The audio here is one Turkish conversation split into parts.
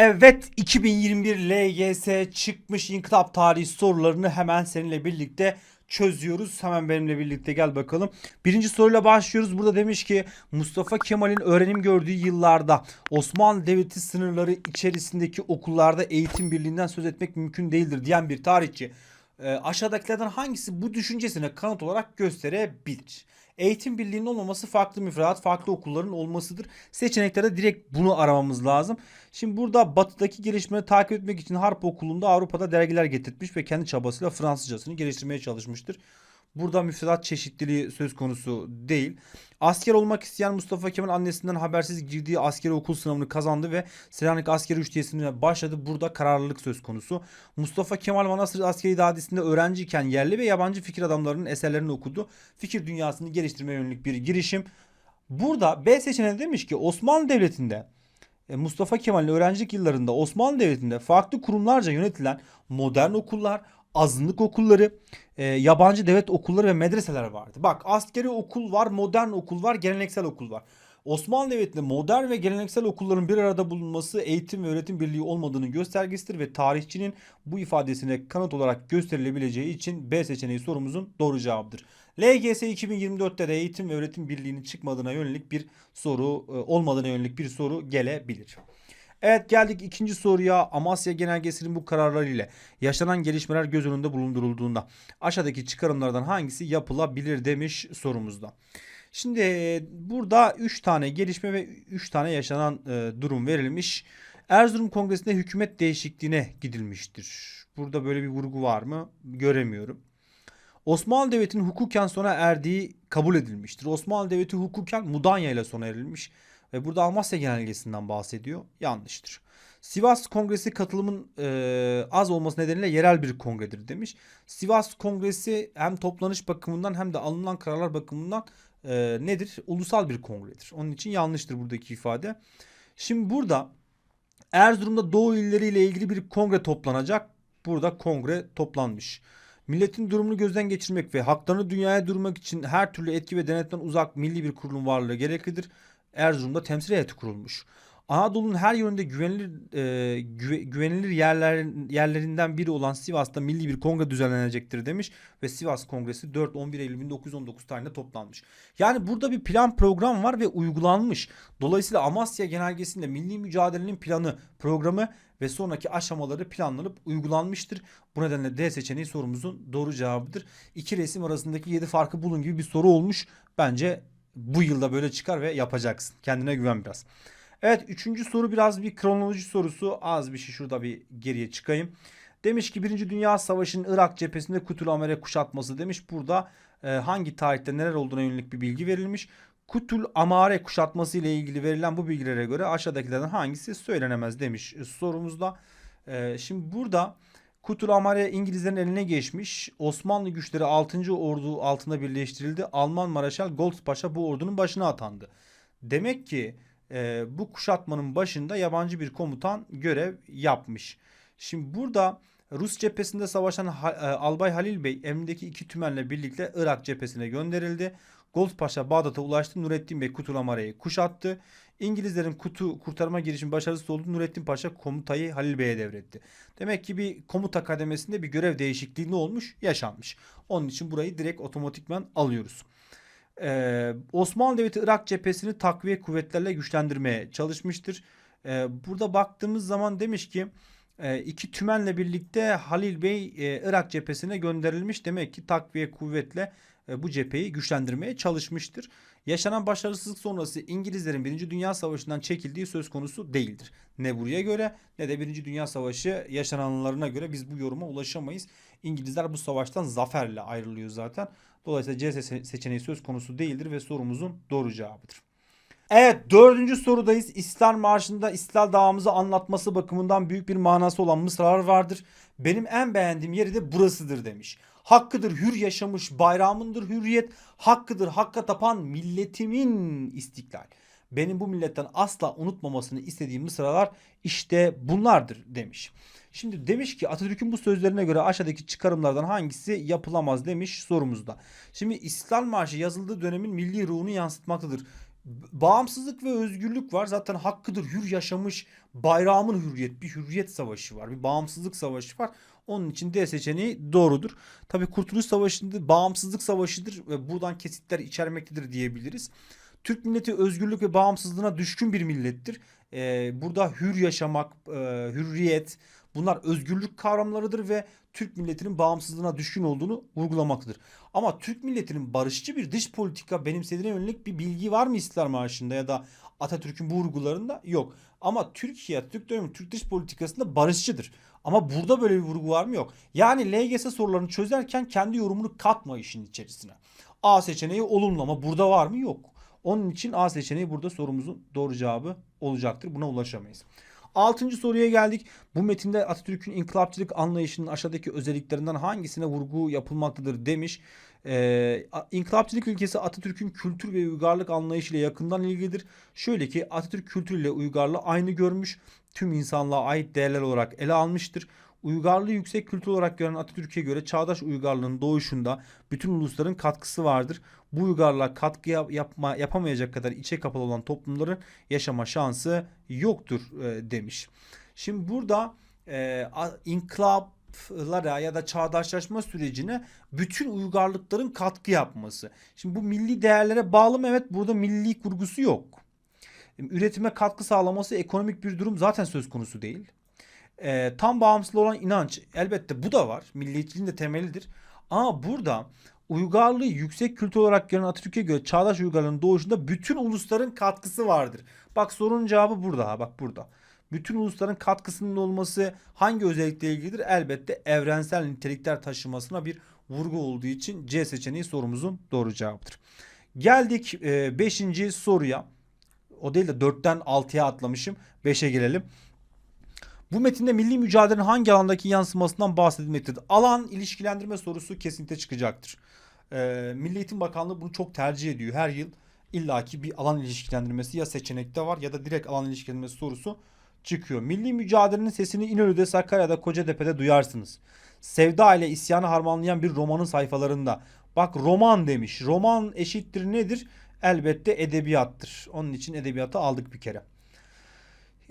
Evet 2021 LGS çıkmış inkılap tarihi sorularını hemen seninle birlikte çözüyoruz. Hemen benimle birlikte gel bakalım. Birinci soruyla başlıyoruz. Burada demiş ki Mustafa Kemal'in öğrenim gördüğü yıllarda Osmanlı Devleti sınırları içerisindeki okullarda eğitim birliğinden söz etmek mümkün değildir diyen bir tarihçi. E, aşağıdakilerden hangisi bu düşüncesine kanıt olarak gösterebilir? Eğitim birliğinin olmaması farklı müfredat, farklı okulların olmasıdır. Seçeneklerde direkt bunu aramamız lazım. Şimdi burada batıdaki gelişmeleri takip etmek için Harp Okulu'nda Avrupa'da dergiler getirtmiş ve kendi çabasıyla Fransızcasını geliştirmeye çalışmıştır. Burada müfredat çeşitliliği söz konusu değil. Asker olmak isteyen Mustafa Kemal annesinden habersiz girdiği askeri okul sınavını kazandı ve Selanik askeri üçliyesine başladı. Burada kararlılık söz konusu. Mustafa Kemal Manastır Askeri İdadisi'nde öğrenciyken yerli ve yabancı fikir adamlarının eserlerini okudu. Fikir dünyasını geliştirmeye yönelik bir girişim. Burada B seçeneği demiş ki Osmanlı Devleti'nde e, Mustafa Kemal'in öğrencilik yıllarında Osmanlı Devleti'nde farklı kurumlarca yönetilen modern okullar, azınlık okulları, e, yabancı devlet okulları ve medreseler vardı. Bak askeri okul var, modern okul var, geleneksel okul var. Osmanlı Devleti'nde modern ve geleneksel okulların bir arada bulunması eğitim ve öğretim birliği olmadığının göstergesidir ve tarihçinin bu ifadesine kanıt olarak gösterilebileceği için B seçeneği sorumuzun doğru cevabıdır. LGS 2024'te de eğitim ve öğretim birliğinin çıkmadığına yönelik bir soru, e, olmadığına yönelik bir soru gelebilir. Evet geldik ikinci soruya. Amasya Genelgesi'nin bu kararları ile yaşanan gelişmeler göz önünde bulundurulduğunda aşağıdaki çıkarımlardan hangisi yapılabilir demiş sorumuzda. Şimdi e, burada 3 tane gelişme ve 3 tane yaşanan e, durum verilmiş. Erzurum Kongresi'nde hükümet değişikliğine gidilmiştir. Burada böyle bir vurgu var mı? Göremiyorum. Osmanlı Devleti'nin hukuken sona erdiği kabul edilmiştir. Osmanlı Devleti hukuken Mudanya ile sona erilmiş. Ve burada Amasya Genelgesi'nden bahsediyor. Yanlıştır. Sivas Kongresi katılımın e, az olması nedeniyle yerel bir kongredir demiş. Sivas Kongresi hem toplanış bakımından hem de alınan kararlar bakımından e, nedir? Ulusal bir kongredir. Onun için yanlıştır buradaki ifade. Şimdi burada Erzurum'da Doğu illeriyle ilgili bir kongre toplanacak. Burada kongre toplanmış. Milletin durumunu gözden geçirmek ve haklarını dünyaya durmak için her türlü etki ve denetimden uzak milli bir kurulun varlığı gereklidir. Erzurum'da temsil heyeti kurulmuş. Anadolu'nun her yönünde güvenilir e, güve- güvenilir yerler, yerlerinden biri olan Sivas'ta milli bir kongre düzenlenecektir demiş ve Sivas Kongresi 4-11 Eylül 1919 tarihinde toplanmış. Yani burada bir plan program var ve uygulanmış. Dolayısıyla Amasya Genelgesi'nde milli mücadelenin planı, programı ve sonraki aşamaları planlanıp uygulanmıştır. Bu nedenle D seçeneği sorumuzun doğru cevabıdır. İki resim arasındaki 7 farkı bulun gibi bir soru olmuş. Bence bu yılda böyle çıkar ve yapacaksın. Kendine güven biraz. Evet üçüncü soru biraz bir kronoloji sorusu. Az bir şey şurada bir geriye çıkayım. Demiş ki Birinci Dünya Savaşı'nın Irak cephesinde Kutul Amare kuşatması demiş. Burada e, hangi tarihte neler olduğuna yönelik bir bilgi verilmiş. Kutul Amare kuşatması ile ilgili verilen bu bilgilere göre aşağıdakilerden hangisi söylenemez demiş sorumuzda. E, şimdi burada Kutul Amare İngilizlerin eline geçmiş. Osmanlı güçleri 6. Ordu altında birleştirildi. Alman Maraşal Goltz Paşa bu ordunun başına atandı. Demek ki e, bu kuşatmanın başında yabancı bir komutan görev yapmış. Şimdi burada Rus cephesinde savaşan e, Albay Halil Bey emrindeki iki tümenle birlikte Irak cephesine gönderildi. Goltz Paşa Bağdat'a ulaştı. Nurettin Bey Kutul Amare'yi kuşattı. İngilizlerin kutu kurtarma girişimi başarısız oldu. Nurettin Paşa komutayı Halil Bey'e devretti. Demek ki bir komuta kademesinde bir görev değişikliği ne olmuş? Yaşanmış. Onun için burayı direkt otomatikman alıyoruz. Ee, Osmanlı Devleti Irak cephesini takviye kuvvetlerle güçlendirmeye çalışmıştır. Ee, burada baktığımız zaman demiş ki e, iki tümenle birlikte Halil Bey e, Irak cephesine gönderilmiş. Demek ki takviye kuvvetle e, bu cepheyi güçlendirmeye çalışmıştır. Yaşanan başarısızlık sonrası İngilizlerin 1. Dünya Savaşı'ndan çekildiği söz konusu değildir. Ne buraya göre ne de 1. Dünya Savaşı yaşananlarına göre biz bu yoruma ulaşamayız. İngilizler bu savaştan zaferle ayrılıyor zaten. Dolayısıyla C se- seçeneği söz konusu değildir ve sorumuzun doğru cevabıdır. Evet dördüncü sorudayız. İstiklal Marşı'nda İstiklal Dağımızı anlatması bakımından büyük bir manası olan mısralar vardır. Benim en beğendiğim yeri de burasıdır demiş. Hakkıdır hür yaşamış bayrağımındır hürriyet. Hakkıdır hakka tapan milletimin istiklal. Benim bu milletten asla unutmamasını istediğim mısralar işte bunlardır demiş. Şimdi demiş ki Atatürk'ün bu sözlerine göre aşağıdaki çıkarımlardan hangisi yapılamaz demiş sorumuzda. Şimdi İstiklal Marşı yazıldığı dönemin milli ruhunu yansıtmaktadır. bağımsızlık ve özgürlük var. Zaten hakkıdır hür yaşamış bayrağımın hürriyet. Bir hürriyet savaşı var. Bir bağımsızlık savaşı var. Onun için D seçeneği doğrudur. Tabi Kurtuluş Savaşı'nda bağımsızlık savaşıdır ve buradan kesitler içermektedir diyebiliriz. Türk milleti özgürlük ve bağımsızlığına düşkün bir millettir. Ee, burada hür yaşamak, e, hürriyet bunlar özgürlük kavramlarıdır ve Türk milletinin bağımsızlığına düşkün olduğunu vurgulamaktadır. Ama Türk milletinin barışçı bir dış politika benimsediğine yönelik bir bilgi var mı İstiklal Marşı'nda ya da Atatürk'ün bu vurgularında? Yok. Ama Türkiye, Türk dönemi, Türk dış politikasında barışçıdır. Ama burada böyle bir vurgu var mı? Yok. Yani LGS sorularını çözerken kendi yorumunu katma işin içerisine. A seçeneği olumlu ama burada var mı? Yok. Onun için A seçeneği burada sorumuzun doğru cevabı olacaktır. Buna ulaşamayız. Altıncı soruya geldik. Bu metinde Atatürk'ün inkılapçılık anlayışının aşağıdaki özelliklerinden hangisine vurgu yapılmaktadır demiş. Ee, inkılapçılık ilkesi Atatürk'ün kültür ve uygarlık anlayışıyla yakından ilgilidir. Şöyle ki Atatürk kültürüyle uygarlığı aynı görmüş, tüm insanlığa ait değerler olarak ele almıştır. Uygarlığı yüksek kültür olarak gören Atatürk'e göre çağdaş uygarlığın doğuşunda bütün ulusların katkısı vardır. Bu uygarlığa katkı yap- yapma, yapamayacak kadar içe kapalı olan toplumların yaşama şansı yoktur e, demiş. Şimdi burada e, inkılaplara ya da çağdaşlaşma sürecine bütün uygarlıkların katkı yapması. Şimdi bu milli değerlere bağlı mı? Evet burada milli kurgusu yok. Üretime katkı sağlaması ekonomik bir durum zaten söz konusu değil. Ee, tam bağımsız olan inanç elbette bu da var. Milliyetçiliğin de temelidir. Ama burada uygarlığı yüksek kültür olarak gören Atatürk'e göre çağdaş uygarlığın doğuşunda bütün ulusların katkısı vardır. Bak sorunun cevabı burada bak burada. Bütün ulusların katkısının olması hangi özellikle ilgilidir? Elbette evrensel nitelikler taşımasına bir vurgu olduğu için C seçeneği sorumuzun doğru cevabıdır. Geldik 5. soruya. O değil de 4'ten 6'ya atlamışım. 5'e gelelim. Bu metinde milli mücadelenin hangi alandaki yansımasından bahsedilmektedir? Alan ilişkilendirme sorusu kesinlikle çıkacaktır. Ee, Milli Eğitim Bakanlığı bunu çok tercih ediyor. Her yıl illaki bir alan ilişkilendirmesi ya seçenekte var ya da direkt alan ilişkilendirmesi sorusu çıkıyor. Milli mücadelenin sesini İnönü'de, Sakarya'da, Kocatepe'de duyarsınız. Sevda ile isyanı harmanlayan bir romanın sayfalarında. Bak roman demiş. Roman eşittir nedir? Elbette edebiyattır. Onun için edebiyatı aldık bir kere.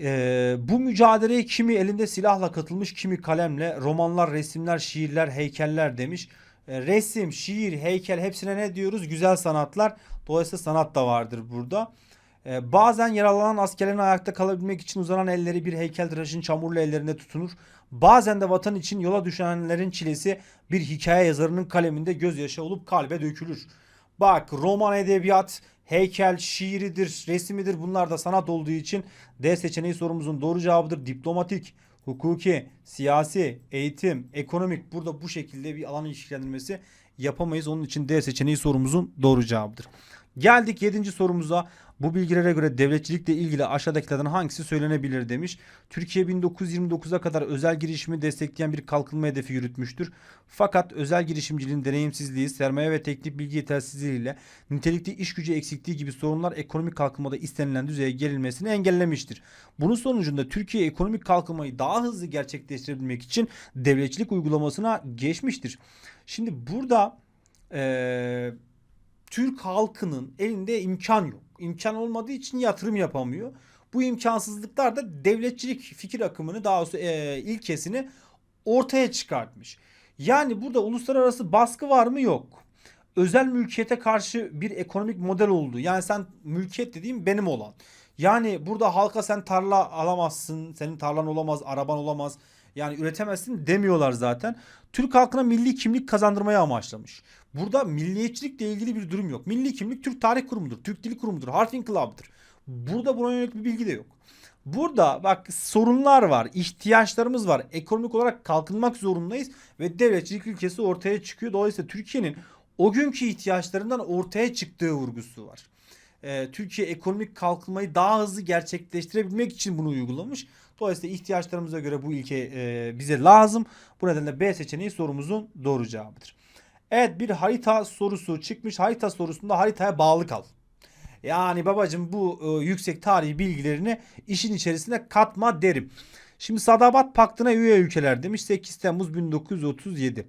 Ee, bu mücadeleye kimi elinde silahla katılmış, kimi kalemle. Romanlar, resimler, şiirler, heykeller demiş. Ee, resim, şiir, heykel hepsine ne diyoruz? Güzel sanatlar. Dolayısıyla sanat da vardır burada. Ee, bazen yaralanan askerlerin ayakta kalabilmek için uzanan elleri bir heykeltıraşın çamurlu ellerinde tutunur. Bazen de vatan için yola düşenlerin çilesi bir hikaye yazarının kaleminde gözyaşı olup kalbe dökülür. Bak roman edebiyat, heykel, şiiridir, resmidir bunlar da sanat olduğu için D seçeneği sorumuzun doğru cevabıdır. Diplomatik, hukuki, siyasi, eğitim, ekonomik burada bu şekilde bir alan ilişkilendirmesi yapamayız. Onun için D seçeneği sorumuzun doğru cevabıdır. Geldik 7. sorumuza. Bu bilgilere göre devletçilikle ilgili aşağıdakilerden hangisi söylenebilir demiş. Türkiye 1929'a kadar özel girişimi destekleyen bir kalkınma hedefi yürütmüştür. Fakat özel girişimciliğin deneyimsizliği, sermaye ve teknik bilgi yetersizliğiyle nitelikli iş gücü eksikliği gibi sorunlar ekonomik kalkınmada istenilen düzeye gelinmesini engellemiştir. Bunun sonucunda Türkiye ekonomik kalkınmayı daha hızlı gerçekleştirebilmek için devletçilik uygulamasına geçmiştir. Şimdi burada eee Türk halkının elinde imkan yok. İmkan olmadığı için yatırım yapamıyor. Bu imkansızlıklar da devletçilik fikir akımını daha doğrusu e, ilkesini ortaya çıkartmış. Yani burada uluslararası baskı var mı? Yok. Özel mülkiyete karşı bir ekonomik model oldu. Yani sen mülkiyet dediğim benim olan. Yani burada halka sen tarla alamazsın, senin tarlan olamaz, araban olamaz. Yani üretemezsin demiyorlar zaten. Türk halkına milli kimlik kazandırmayı amaçlamış. Burada milliyetçilikle ilgili bir durum yok. Milli kimlik Türk Tarih Kurumu'dur, Türk Dili Kurumu'dur, Harf İnkılabı'dır. Burada buna yönelik bir bilgi de yok. Burada bak sorunlar var, ihtiyaçlarımız var. Ekonomik olarak kalkınmak zorundayız ve devletçilik ülkesi ortaya çıkıyor. Dolayısıyla Türkiye'nin o günkü ihtiyaçlarından ortaya çıktığı vurgusu var. Ee, Türkiye ekonomik kalkınmayı daha hızlı gerçekleştirebilmek için bunu uygulamış. Dolayısıyla ihtiyaçlarımıza göre bu ilke e, bize lazım. Bu nedenle B seçeneği sorumuzun doğru cevabıdır. Evet bir harita sorusu çıkmış. Harita sorusunda haritaya bağlı kal. Yani babacım bu e, yüksek tarihi bilgilerini işin içerisine katma derim. Şimdi Sadabat Paktı'na üye ülkeler demiş 8 Temmuz 1937.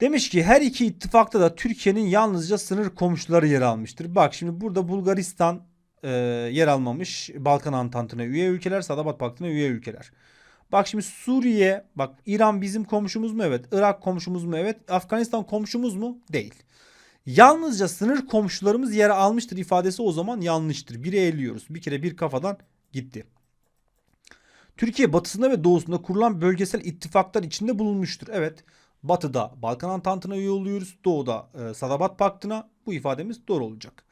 Demiş ki her iki ittifakta da Türkiye'nin yalnızca sınır komşuları yer almıştır. Bak şimdi burada Bulgaristan e, yer almamış. Balkan Antantı'na üye ülkeler, Sadabat Paktı'na üye ülkeler. Bak şimdi Suriye, bak İran bizim komşumuz mu? Evet. Irak komşumuz mu? Evet. Afganistan komşumuz mu? Değil. Yalnızca sınır komşularımız yer almıştır ifadesi o zaman yanlıştır. Biri eliyoruz. Bir kere bir kafadan gitti. Türkiye batısında ve doğusunda kurulan bölgesel ittifaklar içinde bulunmuştur. Evet. Batıda Balkan Antantı'na üye oluyoruz. Doğuda e, Sadabat Paktı'na bu ifademiz doğru olacak.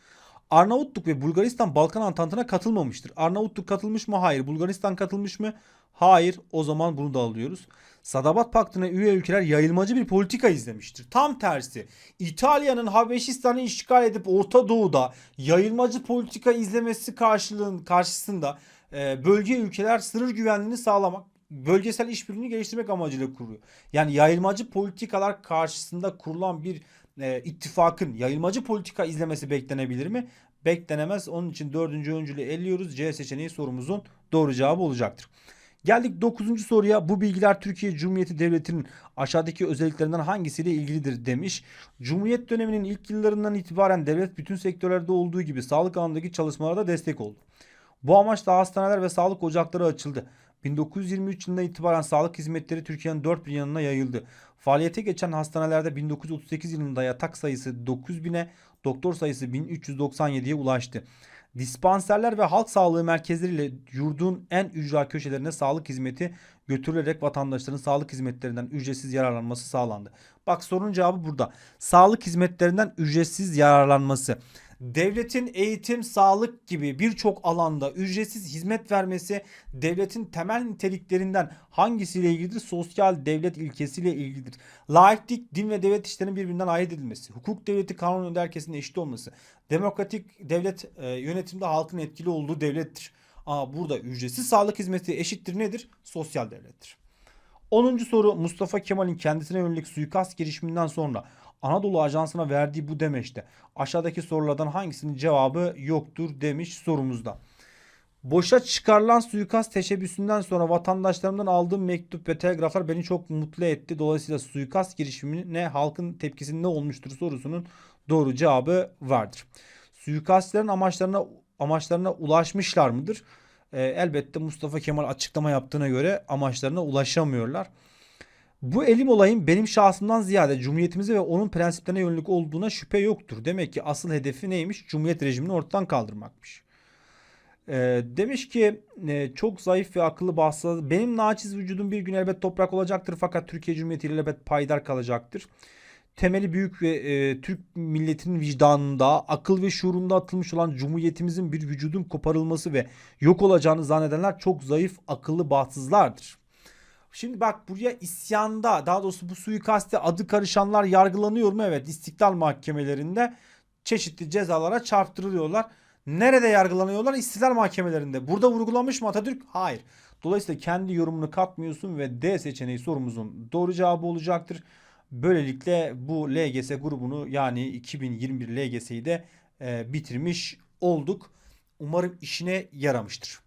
Arnavutluk ve Bulgaristan Balkan Antantı'na katılmamıştır. Arnavutluk katılmış mı? Hayır. Bulgaristan katılmış mı? Hayır. O zaman bunu da alıyoruz. Sadabat Paktı'na üye ülkeler yayılmacı bir politika izlemiştir. Tam tersi. İtalya'nın Habeşistan'ı işgal edip Orta Doğu'da yayılmacı politika izlemesi karşılığın karşısında e, bölge ülkeler sınır güvenliğini sağlamak, bölgesel işbirliğini geliştirmek amacıyla kuruyor. Yani yayılmacı politikalar karşısında kurulan bir e, ittifakın yayılmacı politika izlemesi beklenebilir mi? Beklenemez. Onun için dördüncü öncülü eliyoruz. C seçeneği sorumuzun doğru cevabı olacaktır. Geldik 9. soruya. Bu bilgiler Türkiye Cumhuriyeti Devleti'nin aşağıdaki özelliklerinden hangisiyle ilgilidir demiş. Cumhuriyet döneminin ilk yıllarından itibaren devlet bütün sektörlerde olduğu gibi sağlık alanındaki çalışmalara da destek oldu. Bu amaçla hastaneler ve sağlık ocakları açıldı. 1923 yılından itibaren sağlık hizmetleri Türkiye'nin dört bir yanına yayıldı. Faaliyete geçen hastanelerde 1938 yılında yatak sayısı 9000'e, doktor sayısı 1397'ye ulaştı. Dispanserler ve halk sağlığı merkezleriyle yurdun en ücra köşelerine sağlık hizmeti götürülerek vatandaşların sağlık hizmetlerinden ücretsiz yararlanması sağlandı. Bak sorunun cevabı burada. Sağlık hizmetlerinden ücretsiz yararlanması. Devletin eğitim, sağlık gibi birçok alanda ücretsiz hizmet vermesi devletin temel niteliklerinden hangisiyle ilgilidir? Sosyal devlet ilkesiyle ilgilidir. Laiklik, din ve devlet işlerinin birbirinden ayırt edilmesi. Hukuk devleti kanun önünde herkesin eşit olması. Demokratik devlet e, yönetimde halkın etkili olduğu devlettir. Aa, burada ücretsiz sağlık hizmeti eşittir nedir? Sosyal devlettir. 10. soru Mustafa Kemal'in kendisine yönelik suikast girişiminden sonra Anadolu Ajansı'na verdiği bu demeçte aşağıdaki sorulardan hangisinin cevabı yoktur demiş sorumuzda. Boşa çıkarılan suikast teşebbüsünden sonra vatandaşlarımdan aldığım mektup ve telgraflar beni çok mutlu etti. Dolayısıyla suikast girişimine halkın tepkisi ne olmuştur sorusunun doğru cevabı vardır. Suikastlerin amaçlarına amaçlarına ulaşmışlar mıdır? Ee, elbette Mustafa Kemal açıklama yaptığına göre amaçlarına ulaşamıyorlar. Bu elim olayın benim şahsımdan ziyade Cumhuriyetimize ve onun prensiplerine yönelik olduğuna şüphe yoktur. Demek ki asıl hedefi neymiş? Cumhuriyet rejimini ortadan kaldırmakmış. Ee, demiş ki e, çok zayıf ve akıllı bahsediyor. Benim naçiz vücudum bir gün elbet toprak olacaktır fakat Türkiye Cumhuriyeti ile elbet payidar kalacaktır. Temeli büyük ve e, Türk milletinin vicdanında, akıl ve şuurunda atılmış olan Cumhuriyetimizin bir vücudun koparılması ve yok olacağını zannedenler çok zayıf, akıllı bahtsızlardır. Şimdi bak buraya isyanda daha doğrusu bu suikaste adı karışanlar yargılanıyor mu? Evet istiklal mahkemelerinde çeşitli cezalara çarptırılıyorlar. Nerede yargılanıyorlar? İstiklal mahkemelerinde. Burada vurgulamış mı Atatürk? Hayır. Dolayısıyla kendi yorumunu katmıyorsun ve D seçeneği sorumuzun doğru cevabı olacaktır. Böylelikle bu LGS grubunu yani 2021 LGS'yi de e, bitirmiş olduk. Umarım işine yaramıştır.